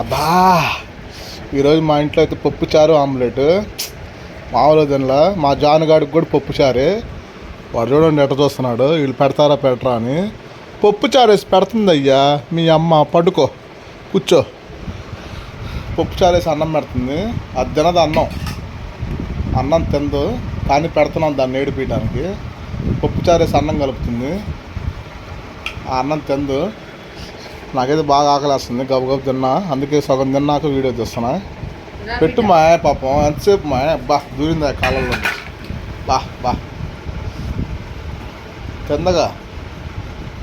అబ్బా ఈరోజు మా ఇంట్లో అయితే పప్పు చారు ఆమ్లెట్. మామూలు తినలా. మా జానుగాడికి కూడా పప్పు చారే. వాడు చూడండి ఎట్ట చూస్తున్నాడు. వీళ్ళు పెడతారా పెట్టరా అని. పప్పు చారు వేసి పెడుతుంది అయ్యా మీ అమ్మ పడుకో. కూర్చో. పప్పు చారు వేసి అన్నం పెడుతుంది. అది తినదు అన్నం. అన్నం తిందు కానీ పెడుతున్నాం దాన్ని ఏడిపించడానికి పప్పు చారు వేసి అన్నం కలుపుతుంది. ఆ అన్నం తిందు నాకైతే బాగా ఆకలేస్తుంది. గబగబ తిన్నా. అందుకే సగం తిన్నాక వీడియో తీస్తున్నా. పెట్టు మా పాపం. ఎంతసేపు మా బా దూరింది ఆ కాలంలో బా బా. తిందగా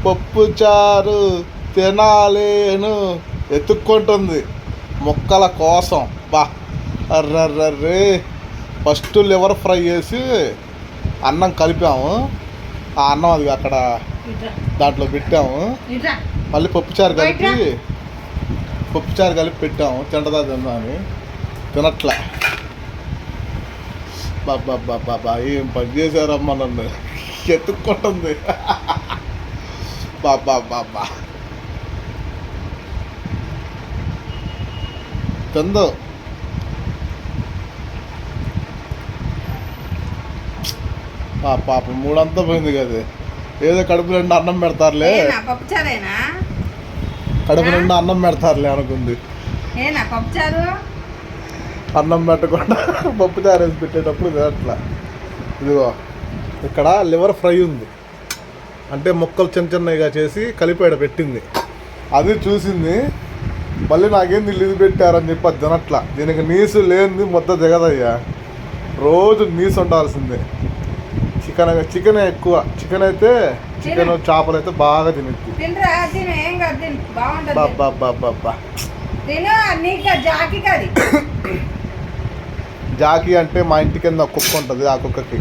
పప్పు చారు తినాలేను. ఎత్తుక్కుంటుంది. మొక్కల కోసం. బా. అర్రర్రర్రే. ఫస్ట్ లివర్ ఫ్రై చేసి అన్నం కలిపాము. ఆ అన్నం అది అక్కడ దాంట్లో పెట్టాము. మళ్ళీ పప్పుచారు కలిపి పప్పుచారు కలిపి పెట్టాము. తింటదా తిందా అని. తినట్లే. బాబా బాబా ఏం పని చేశారమ్మా నన్ను? ఎత్తుక్కుంటుంది. బాబా బాబా తిందో. పాప మూడంతా పోయింది కదా. ఏదో కడుపు నిండా అన్నం పెడతారులే. కడుపు నిండా అన్నం పెడతారులే అనుకుంది. అన్నం పెట్టకుండా పప్పు చారేసి పెట్టేటప్పుడు తినట్లా ఇదిగో ఇక్కడ లివర్ ఫ్రై ఉంది. అంటే ముక్కలు చిన్న చిన్నగా చేసి కలిపాడ పెట్టింది. అది చూసింది. మళ్ళీ నాకేం ఇది పెట్టారని చెప్పి అది తినట్లా. దీనికి నీసు లేనిది ముద్ద దిగదయ్యా. రోజు నీసు ఉండాల్సిందే. చికెన్ చికెన్ ఎక్కువ. చికెన్ అయితే చికెన్ చేపలు అయితే బాగా తినిద్ది. జాకి అంటే మా ఇంటి కింద కుక్క ఉంటుంది ఆ కుక్కకి.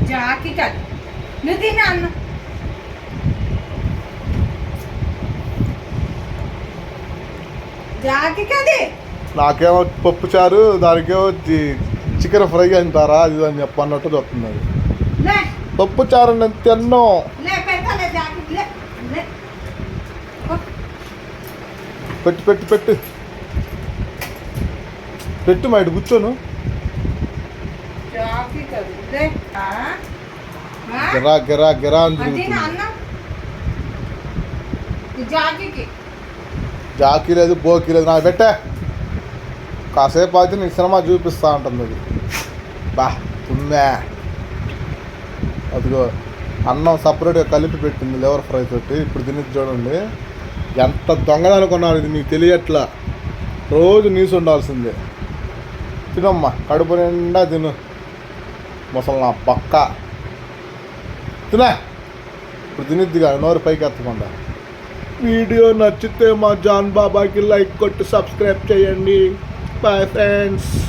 నాకేమో పప్పు చారు దానికేమో చికెన్ ఫ్రై అంటారా అది అని చెప్పి అన్నట్టు చెప్తుంది అది. లే. పప్పు చారు నేను తిన్నాం పెట్టి పెట్టి పెట్టి. పెట్టు మా ఇటు కూర్చోను? గిరా గిరా గిరా అని జాకీ లేదు బోకీ లేదు నాకు పెట్టే. కాసేపు అయితే నీకు సినిమా చూపిస్తా ఉంటుంది అది బా తుమ్మే. అదిగో అన్నం సపరేట్గా కలిపి పెట్టింది లివర్ ఫ్రై తోటి. ఇప్పుడు తిని చూడండి. ఎంత దొంగదనుకున్నారు ఇది మీకు తెలియట్లా. రోజు నీసు ఉండాల్సిందే. తినమ్మా కడుపు నిండా తిను. ముసలి నా పక్క. తినే. ఇప్పుడు తినిద్దిగా నోరు పైకి ఎత్తకుండా. వీడియో నచ్చితే మా జాన్ బాబాకి లైక్ కొట్టి సబ్స్క్రైబ్ చేయండి. Bye friends